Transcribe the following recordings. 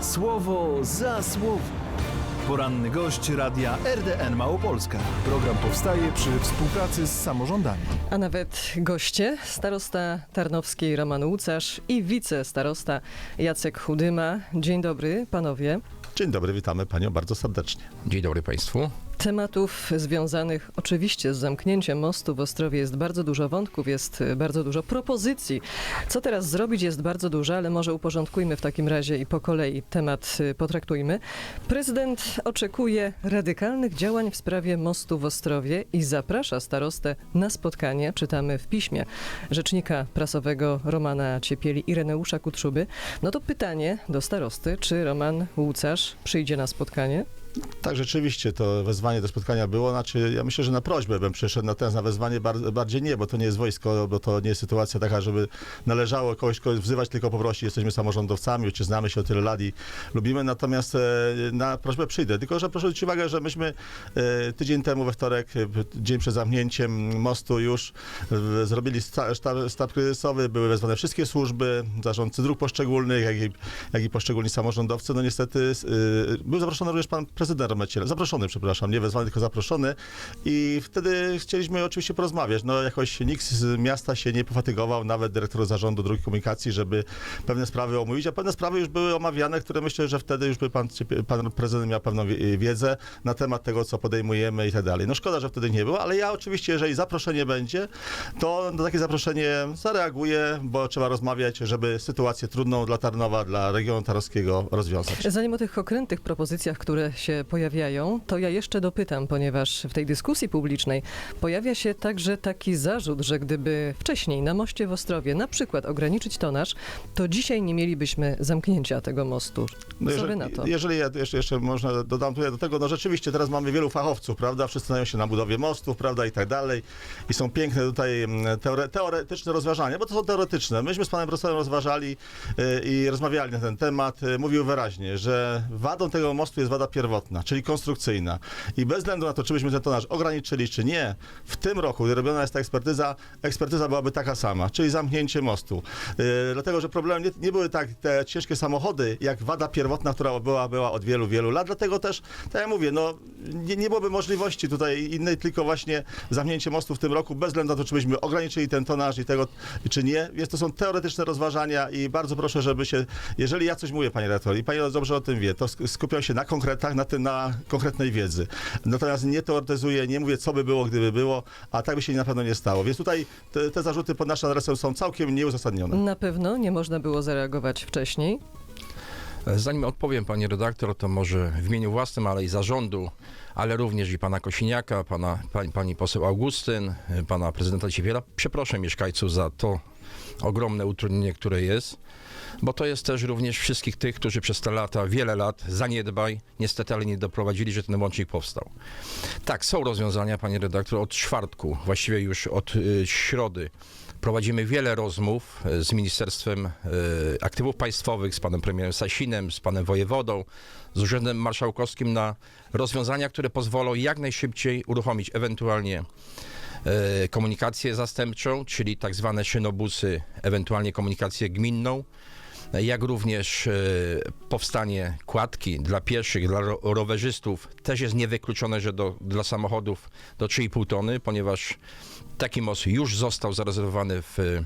Słowo za słowo. Poranny gość radia RDN Małopolska. Program powstaje przy współpracy z samorządami. A nawet goście, starosta Tarnowskiej Roman Łucarz i wicestarosta Jacek Chudyma. Dzień dobry panowie. Dzień dobry, witamy panią bardzo serdecznie. Dzień dobry Państwu. Tematów związanych oczywiście z zamknięciem mostu w Ostrowie jest bardzo dużo wątków, jest y, bardzo dużo propozycji. Co teraz zrobić jest bardzo dużo, ale może uporządkujmy w takim razie i po kolei temat y, potraktujmy. Prezydent oczekuje radykalnych działań w sprawie mostu w Ostrowie i zaprasza starostę na spotkanie, czytamy w piśmie rzecznika prasowego Romana Ciepieli i Reneusza Kutrzuby. No to pytanie do starosty, czy Roman Łucarz przyjdzie na spotkanie? Tak, rzeczywiście to wezwanie do spotkania było. Znaczy, ja myślę, że na prośbę bym przyszedł, natomiast na wezwanie bar- bardziej nie, bo to nie jest wojsko, bo to nie jest sytuacja taka, żeby należało kogoś, kogoś wzywać, tylko poprosić. Jesteśmy samorządowcami, czy znamy się o tyle lat i lubimy, natomiast e, na prośbę przyjdę. Tylko, że proszę zwrócić uwagę, że myśmy e, tydzień temu we wtorek, e, dzień przed zamknięciem mostu już e, zrobili sta- kryzysowy, były wezwane wszystkie służby, zarządcy dróg poszczególnych, jak i, jak i poszczególni samorządowcy. No niestety e, był zaproszony również pan prezydent Romeciel, zaproszony, przepraszam, nie wezwany, tylko zaproszony i wtedy chcieliśmy oczywiście porozmawiać. No jakoś nikt z miasta się nie pofatygował, nawet dyrektor zarządu dróg komunikacji, żeby pewne sprawy omówić, a pewne sprawy już były omawiane, które myślę, że wtedy już by pan, pan prezydent miał pewną wie- wiedzę na temat tego, co podejmujemy i tak dalej. No szkoda, że wtedy nie było, ale ja oczywiście, jeżeli zaproszenie będzie, to na takie zaproszenie zareaguję, bo trzeba rozmawiać, żeby sytuację trudną dla Tarnowa, dla regionu tarnowskiego rozwiązać. Zanim o tych okrętnych propozycjach, które się pojawiają, to ja jeszcze dopytam, ponieważ w tej dyskusji publicznej pojawia się także taki zarzut, że gdyby wcześniej na moście w Ostrowie na przykład ograniczyć tonaż, to dzisiaj nie mielibyśmy zamknięcia tego mostu. No jeżeli, na to? jeżeli ja jeszcze, jeszcze można dodam tutaj do tego, no rzeczywiście teraz mamy wielu fachowców, prawda? Wszyscy znają się na budowie mostów, prawda, i tak dalej. I są piękne tutaj mm, teore, teoretyczne rozważania, bo to są teoretyczne. Myśmy z panem profesorem rozważali y, i rozmawiali na ten temat. Y, mówił wyraźnie, że wadą tego mostu jest wada pierwotna, czyli konstrukcyjna. I bez względu na to, czy byśmy ten tonaż ograniczyli, czy nie, w tym roku, gdy robiona jest ta ekspertyza, ekspertyza byłaby taka sama, czyli zamknięcie mostu. Y, dlatego, że problemem nie, nie były tak te ciężkie samochody, jak wada pierwotna, która była, była od wielu, wielu lat. Dlatego też, tak jak mówię, no, nie, nie byłoby możliwości tutaj innej, tylko właśnie zamknięcie mostu w tym roku, bez względu na to, czy byśmy ograniczyli ten tonaż i tego, czy nie. Więc to są teoretyczne rozważania i bardzo proszę, żeby się, jeżeli ja coś mówię, panie redaktor, i pani dobrze o tym wie, to sk- skupiam się na konkretach, na, tym, na konkretnej wiedzy. Natomiast nie teoretyzuję, nie mówię, co by było, gdyby było, a tak by się na pewno nie stało. Więc tutaj te, te zarzuty pod naszym adresem są całkiem nieuzasadnione. Na pewno nie można było zareagować wcześniej. Zanim odpowiem Pani redaktor, to może w imieniu własnym, ale i zarządu, ale również i Pana Kosiniaka, pana, pani, pani poseł Augustyn, Pana prezydenta Ciewiela, przeproszę mieszkańców za to ogromne utrudnienie, które jest, bo to jest też również wszystkich tych, którzy przez te lata, wiele lat, zaniedbaj, niestety, ale nie doprowadzili, że ten łącznik powstał. Tak, są rozwiązania, Pani redaktor, od czwartku, właściwie już od y, środy, Prowadzimy wiele rozmów e, z Ministerstwem e, Aktywów Państwowych, z panem premierem Sasinem, z panem wojewodą, z Urzędem Marszałkowskim na rozwiązania, które pozwolą jak najszybciej uruchomić ewentualnie komunikację zastępczą, czyli tak zwane szynobusy, ewentualnie komunikację gminną, jak również e, powstanie kładki dla pieszych, dla ro- rowerzystów. Też jest niewykluczone, że do, dla samochodów do 3,5 tony, ponieważ taki most już został zarezerwowany w e,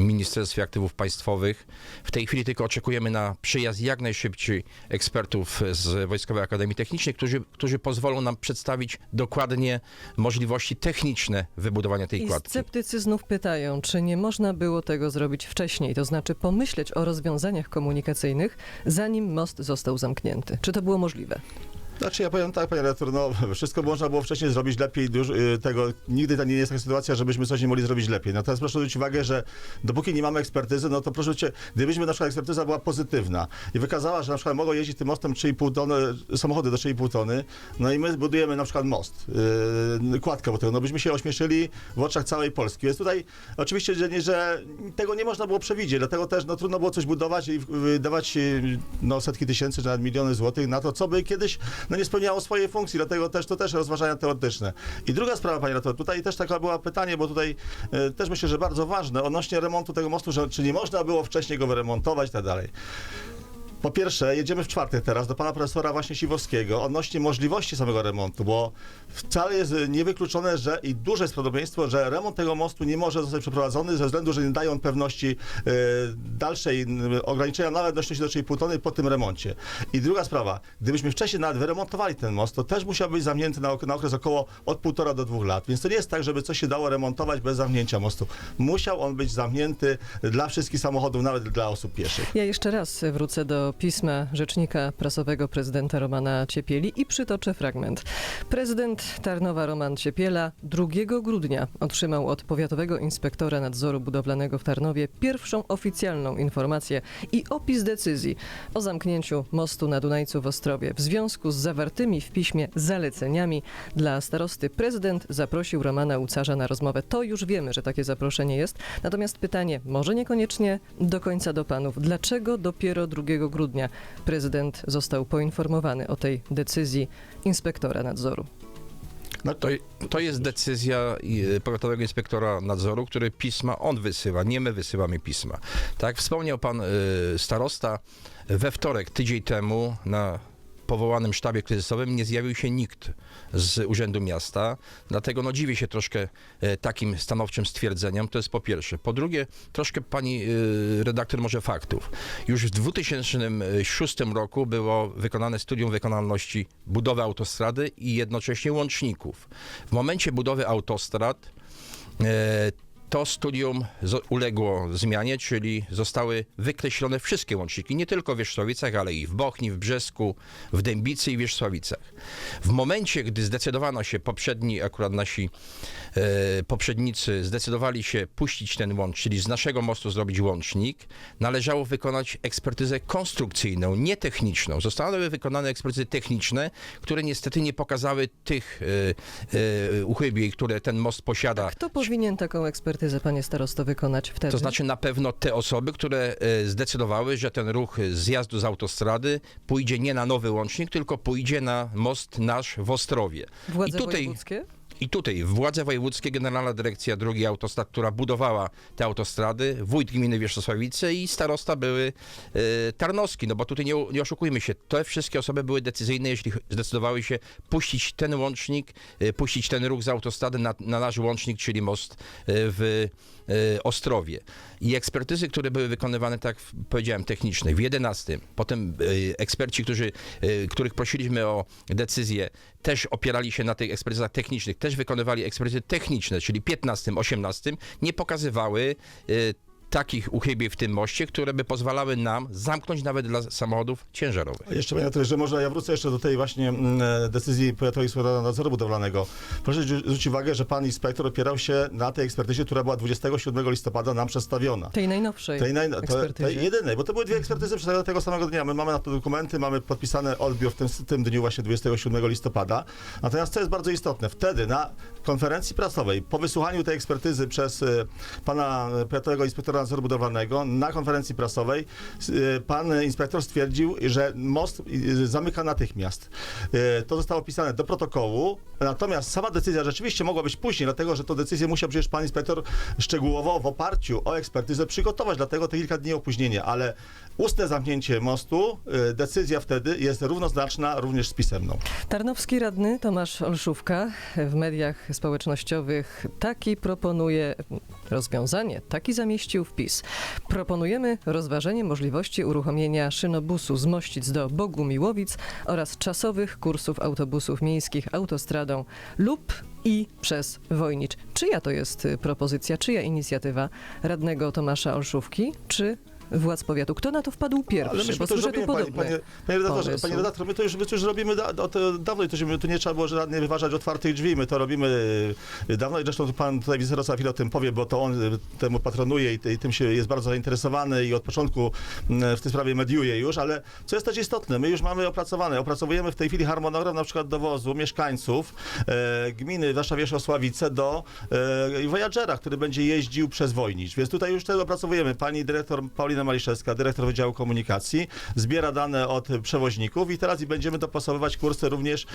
Ministerstwie Aktywów Państwowych. W tej chwili tylko oczekujemy na przyjazd jak najszybciej ekspertów z Wojskowej Akademii Technicznej, którzy, którzy pozwolą nam przedstawić dokładnie możliwości techniczne wybudowania tej I kładki. sceptycy znów pytają, czy nie można było tego zrobić wcześniej, to znaczy pomyśleć o rozwiązaniach komunikacyjnych, zanim most został zamknięty. Czy to było możliwe? Znaczy ja powiem tak, panie redaktor, no wszystko można było wcześniej zrobić lepiej, y, tego, nigdy to nie jest taka sytuacja, żebyśmy coś nie mogli zrobić lepiej. Natomiast proszę zwrócić uwagę, że dopóki nie mamy ekspertyzy, no to proszę cię, gdybyśmy na przykład ekspertyza była pozytywna i wykazała, że na przykład mogą jeździć tym mostem 3,5 tony, samochody do 3,5 tony, no i my budujemy na przykład most, yy, kładkę do tego, no byśmy się ośmieszyli w oczach całej Polski. Więc tutaj oczywiście, że, nie, że tego nie można było przewidzieć, dlatego też no, trudno było coś budować i wydawać yy, no, setki tysięcy, czy nawet miliony złotych na to, co by kiedyś no, nie spełniało swojej funkcji, dlatego też to też rozważania teoretyczne. I druga sprawa, panie redaktor, tutaj też taka była pytanie, bo tutaj e, też myślę, że bardzo ważne, odnośnie remontu tego mostu, że czy nie można było wcześniej go wyremontować i tak dalej. Po pierwsze, jedziemy w czwartek teraz do pana profesora właśnie Siwowskiego odnośnie możliwości samego remontu, bo wcale jest niewykluczone, że i duże jest prawdopodobieństwo, że remont tego mostu nie może zostać przeprowadzony ze względu, że nie dają pewności e, dalszej m, ograniczenia nawet do 3,5 tony po tym remoncie. I druga sprawa, gdybyśmy wcześniej nawet wyremontowali ten most, to też musiał być zamknięty na, na okres około od półtora do dwóch lat. Więc to nie jest tak, żeby coś się dało remontować bez zamknięcia mostu. Musiał on być zamknięty dla wszystkich samochodów, nawet dla osób pieszych. Ja jeszcze raz wrócę do pisma rzecznika prasowego prezydenta Romana Ciepieli i przytoczę fragment. Prezydent Tarnowa Roman Ciepiela 2 grudnia otrzymał od powiatowego inspektora nadzoru budowlanego w Tarnowie pierwszą oficjalną informację i opis decyzji o zamknięciu mostu na Dunajcu w Ostrowie. W związku z zawartymi w piśmie zaleceniami dla starosty prezydent zaprosił Romana Ucarza na rozmowę. To już wiemy, że takie zaproszenie jest. Natomiast pytanie, może niekoniecznie do końca do panów. Dlaczego dopiero 2 grudnia prezydent został poinformowany o tej decyzji inspektora nadzoru? To, to jest decyzja y, powiatowego inspektora nadzoru, który pisma on wysyła, nie my wysyłamy pisma. Tak? Wspomniał pan y, starosta, we wtorek, tydzień temu na powołanym sztabie kryzysowym nie zjawił się nikt z Urzędu Miasta, dlatego no dziwię się troszkę e, takim stanowczym stwierdzeniom, to jest po pierwsze. Po drugie, troszkę pani e, redaktor może faktów. Już w 2006 roku było wykonane studium wykonalności budowy autostrady i jednocześnie łączników. W momencie budowy autostrad e, to studium uległo zmianie, czyli zostały wykreślone wszystkie łączniki, nie tylko w Wierzchowicach, ale i w Bochni, w Brzesku, w Dębicy i Wierzchowicach. W momencie, gdy zdecydowano się, poprzedni, akurat nasi e, poprzednicy zdecydowali się puścić ten łącz, czyli z naszego mostu zrobić łącznik, należało wykonać ekspertyzę konstrukcyjną, nie techniczną. Zostały wykonane ekspertyzy techniczne, które niestety nie pokazały tych e, e, uchybień, które ten most posiada. Kto powinien taką ekspertyzę, panie starosto, wykonać wtedy? To znaczy na pewno te osoby, które e, zdecydowały, że ten ruch zjazdu z autostrady pójdzie nie na nowy łącznik, tylko pójdzie na most nasz w Ostrowie. Władze I tutaj, wojewódzkie? I tutaj władze wojewódzkie, Generalna Dyrekcja Drogi Autostrad, która budowała te autostrady, wójt gminy Wierzchosławice i starosta były e, Tarnowski, no bo tutaj nie, nie oszukujmy się, te wszystkie osoby były decyzyjne, jeśli zdecydowały się puścić ten łącznik, e, puścić ten ruch z autostrady na, na nasz łącznik, czyli most e, w Ostrowie. I ekspertyzy, które były wykonywane, tak powiedziałem, techniczne, w 11, potem eksperci, którzy, których prosiliśmy o decyzję, też opierali się na tych ekspertyzach technicznych, też wykonywali ekspertyzy techniczne, czyli 15, 18, nie pokazywały e, takich uchybień w tym moście, które by pozwalały nam zamknąć nawet dla samochodów ciężarowych. Jeszcze panie Arturze, że może ja wrócę jeszcze do tej właśnie mm, e, decyzji Powiatowego Inspektora Nadzoru Budowlanego. Proszę zwrócić- uwagę, że pan inspektor opierał się na tej ekspertyzie, która była 27 listopada nam przedstawiona. Tej najnowszej Tej, naj, to, ekspertyzie. tej jedynej, bo to były dwie ekspertyzy przedstawione tego samego dnia. My mamy na to dokumenty, mamy podpisane odbiór w tym, w tym dniu właśnie 27 listopada. Natomiast co jest bardzo istotne, wtedy na konferencji prasowej, po wysłuchaniu tej ekspertyzy przez e, pana powiatowego inspektora nadzoru budowlanego, na konferencji prasowej e, pan inspektor stwierdził, że most e, zamyka natychmiast. To zostało pisane do protokołu, natomiast sama decyzja rzeczywiście mogła być później, dlatego że tę decyzję musiał przecież pan inspektor szczegółowo w oparciu o ekspertyzę przygotować, dlatego te kilka dni opóźnienia, ale ustne zamknięcie mostu, decyzja wtedy jest równoznaczna również z pisemną. Tarnowski radny Tomasz Olszówka w mediach społecznościowych taki proponuje rozwiązanie, taki zamieścił wpis. Proponujemy rozważenie możliwości uruchomienia szynobusu z Mościc do Bogumiłowic oraz czasowych kursów autobusów miejskich autostradą lub i przez Wojnicz. Czyja to jest propozycja, czyja inicjatywa radnego Tomasza Olszówki, czy władz powiatu? Kto na to wpadł pierwszy? Ale myśmy Bo to tu robimy, panie, panie, panie, redaktorze, pomysł. panie redaktor, my to już, my to już robimy da, od, e, dawno i to, się, to nie trzeba było żadnie wyważać otwartych drzwi, my to robimy e, dawno i zresztą pan tutaj wicerosa chwilę o tym powie, bo to on e, temu patronuje i, i tym się jest bardzo zainteresowany i od początku w tej sprawie mediuje już, ale co jest też istotne, my już mamy opracowane, opracowujemy w tej chwili harmonogram na przykład dowozu mieszkańców e, gminy Warszawie-Osławice do e, Voyagera, który będzie jeździł przez Wojnicz, więc tutaj już tego opracowujemy. Pani dyrektor Paulina Paulina Maliszewska, dyrektor Wydziału Komunikacji, zbiera dane od przewoźników i teraz i będziemy dopasowywać kursy również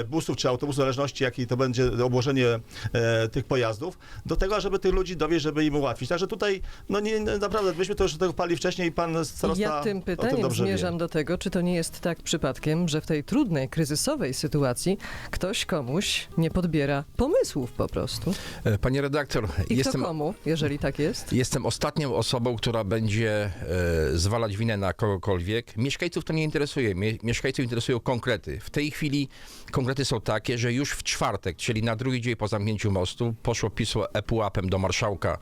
e, busów czy autobusów, w zależności jakie to będzie obłożenie e, tych pojazdów, do tego, żeby tych ludzi dowieść, żeby im ułatwić. Także tutaj, no nie, naprawdę, myśmy to już do tego pali wcześniej i pan starosta Ja tym o pytaniem dobrze zmierzam wie. do tego, czy to nie jest tak przypadkiem, że w tej trudnej, kryzysowej sytuacji ktoś komuś nie podbiera pomysłów po prostu. E, Panie redaktor, I jestem, komu, jeżeli tak jest? jestem ostatnią osobą, która będzie e, zwalać winę na kogokolwiek. Mieszkańców to nie interesuje. Mie, mieszkańców interesują konkrety. W tej chwili konkrety są takie, że już w czwartek, czyli na drugi dzień po zamknięciu mostu, poszło pismo ePUAP-em do marszałka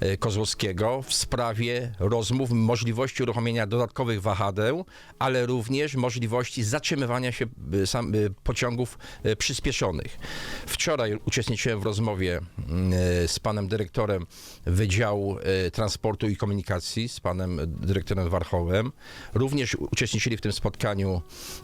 e, Kozłowskiego w sprawie rozmów, możliwości uruchomienia dodatkowych wahadeł, ale również możliwości zatrzymywania się e, sam, e, pociągów e, przyspieszonych. Wczoraj uczestniczyłem w rozmowie mm, z panem dyrektorem Wydziału Transportu i Komunikacji, z panem dyrektorem Warchołem. Również uczestniczyli w tym spotkaniu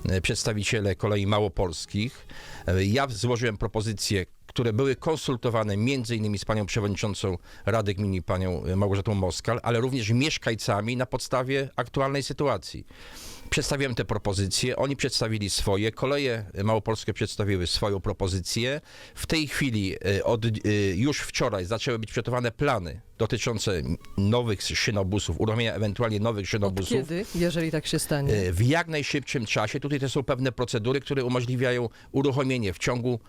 e, przedstawiciele kolei małopolskich. E, Ja złożyłem propozycje, które były konsultowane między innymi z panią przewodniczącą Rady Gminy, panią Małgorzatą Moskal, ale również mieszkańcami na podstawie aktualnej sytuacji. Przedstawiłem te propozycje, oni przedstawili swoje, koleje małopolskie przedstawiły swoją propozycję. W tej chwili, e, od, e, już wczoraj zaczęły być przygotowane plany dotyczące nowych szynobusów, uruchomienia ewentualnie nowych Od szynobusów. kiedy, jeżeli tak się stanie? E, W jak najszybszym czasie. Tutaj też są pewne procedury, które umożliwiają uruchomienie w ciągu,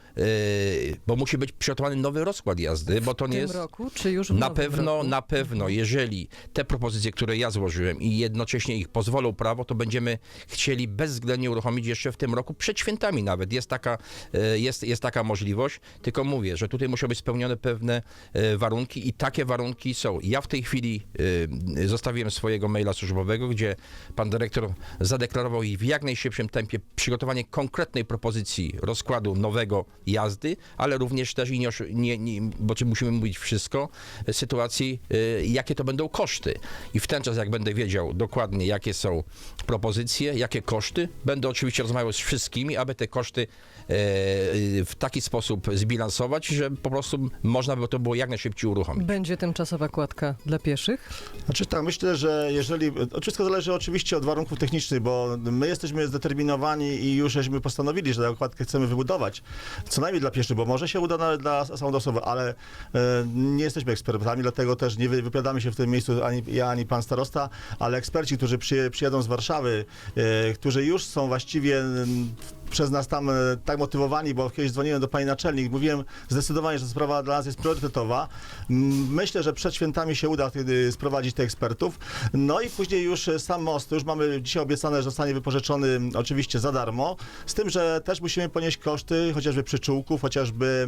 bo musi być przygotowany nowy rozkład jazdy, bo to w nie tym jest. roku, czy już w Na pewno, roku? na pewno, jeżeli te propozycje, które ja złożyłem i jednocześnie ich pozwolą prawo, to będziemy chcieli bezwzględnie uruchomić jeszcze w tym roku, przed świętami nawet. Jest taka, e, jest, jest taka możliwość, tylko mówię, że tutaj muszą być spełnione pewne e, warunki i takie warunki są. Ja w tej chwili e, zostawiłem swojego maila służbowego, gdzie pan dyrektor zadeklarował i w jak najszybszym tempie przygotowanie konkretnej propozycji rozkładu nowego jazdy, ale również też i nie, nie, nie bo czy musimy mówić wszystko, sytuacji, jakie to będą koszty. I w ten czas, jak będę wiedział dokładnie, jakie są propozycje, jakie koszty, będę oczywiście rozmawiał z wszystkimi, aby te koszty e, w taki sposób zbilansować, że po prostu można by to było jak najszybciej uruchomić. Będzie tymczasowa kładka dla pieszych? Znaczy tak, myślę, że jeżeli. Wszystko zależy oczywiście od warunków technicznych, bo my jesteśmy zdeterminowani i już żeśmy postanowili, że tę okładkę chcemy wybudować. Co najmniej dla pieszych, bo może się uda nawet dla samochodowych, ale e, nie jesteśmy ekspertami, dlatego też nie wy- wypowiadamy się w tym miejscu ani ja, ani pan starosta, ale eksperci, którzy przyje, przyjadą z Warszawy, e, którzy już są właściwie mm, przez nas tam e, tak motywowani, bo kiedyś dzwoniłem do pani naczelnik, mówiłem zdecydowanie, że sprawa dla nas jest priorytetowa. Myślę, że przed świętami się uda wtedy sprowadzić tych ekspertów. No i później już e, sam most, już mamy dzisiaj obiecane, że zostanie wypożyczony oczywiście za darmo, z tym, że też musimy ponieść koszty, chociażby przyczółków, chociażby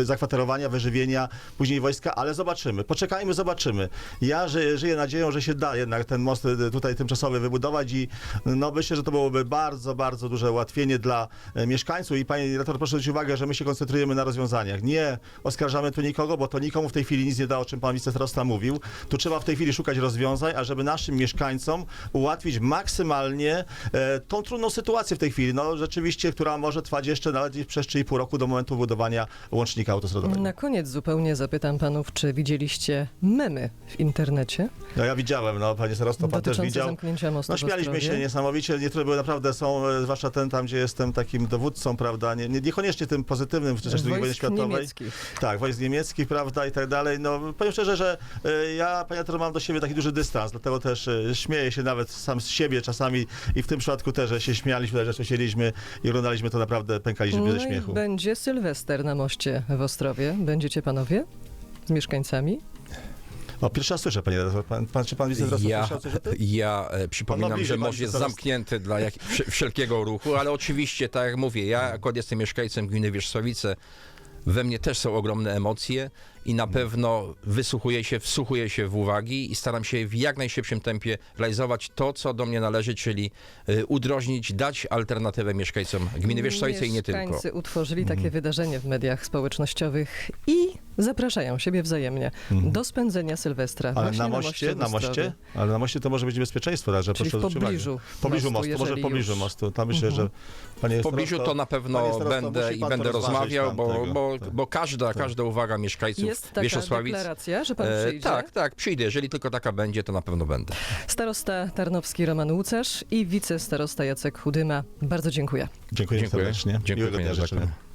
e, zakwaterowania, wyżywienia, później wojska, ale zobaczymy. Poczekajmy, zobaczymy. Ja ży, żyję nadzieją, że się da jednak ten most e, tutaj tymczasowy wybudować i no myślę, że to byłoby bardzo, bardzo duże ułatwienie dla e, mieszkańców i pani dyrektor, proszę zwrócić uwagę, że my się koncentrujemy na rozwiązaniach. Nie oskarżamy tu nikogo, bo to nikomu w tej chwili nic nie da, o czym pan wicestarosta mówił. Tu trzeba w tej chwili szukać rozwiązań, a żeby naszym mieszkańcom ułatwić maksymalnie e, tą trudną sytuację w tej chwili, no rzeczywiście, która może trwać jeszcze nawet przez 3,5 roku do momentu budowania łącznika autostradowego. Na koniec zupełnie zapytam panów, czy widzieliście memy w internecie No ja widziałem, no panie starosto, pan też widział. No śmialiśmy się niesamowicie, niektóre były naprawdę są, e, zwłaszcza ten tam, gdzie jestem takim dowódcą, prawda, nie, nie, niekoniecznie tym pozytywnym w czasie II wojny światowej. niemieckich. Tak, wojsk niemieckich, prawda, i tak dalej. No, powiem szczerze, że e, ja, panie redaktor, mam do siebie taki duży dystans, dlatego też e, śmieję się nawet sam z siebie czasami i w tym przypadku też, że się śmialiśmy, że siedzieliśmy i oglądaliśmy, to naprawdę pękaliśmy No ze śmiechu. będzie Sylwester na moście w Ostrowie. Będziecie panowie z mieszkańcami? O, pierwszy raz słyszę, panie redaktor. Pan, pan, czy pan wicedyrektor Ja, słyszał coś o tym? ja e, przypominam, że pan most jest teraz- zamknięty dla jak, wsz- wszelkiego ruchu, ale oczywiście, tak jak mówię, ja akurat jestem mieszkańcem gminy Wierzchowice, we mnie też są ogromne emocje i na pewno wysłuchuję się, wsłuchuję się w uwagi i staram się w jak najszybszym tempie realizować to, co do mnie należy, czyli y, udrożnić, dać alternatywę mieszkańcom gminy Wierzchowice i nie tylko. Mieszkańcy utworzyli Mhm. takie wydarzenie w mediach społecznościowych i zapraszają siebie wzajemnie do spędzenia Sylwestra Mhm. Ale na moście, w na moście, ale na moście to może być niebezpieczeństwo, także Czyli proszę w zwrócić uwagę. pobliżu W pobliżu mostu, mostu, może w pobliżu już. mostu. Tam myślę, że panie W pobliżu starosto- to na pewno będę i będę rozmawiał, bo, tego. bo, Tak. bo każda, każda uwaga mieszkańców jest taka Wieszosławic. deklaracja, że pan E, przyjdzie? tak, tak, przyjdę. Jeżeli tylko taka będzie, to na pewno będę. Starosta Tarnowski Roman Łucerz i wicestarosta Jacek Chudyma. Bardzo dziękuję. Dziękuję, Dziękuję. serdecznie. Dziękuję, Miłego panie dnia życzymy. redaktorze.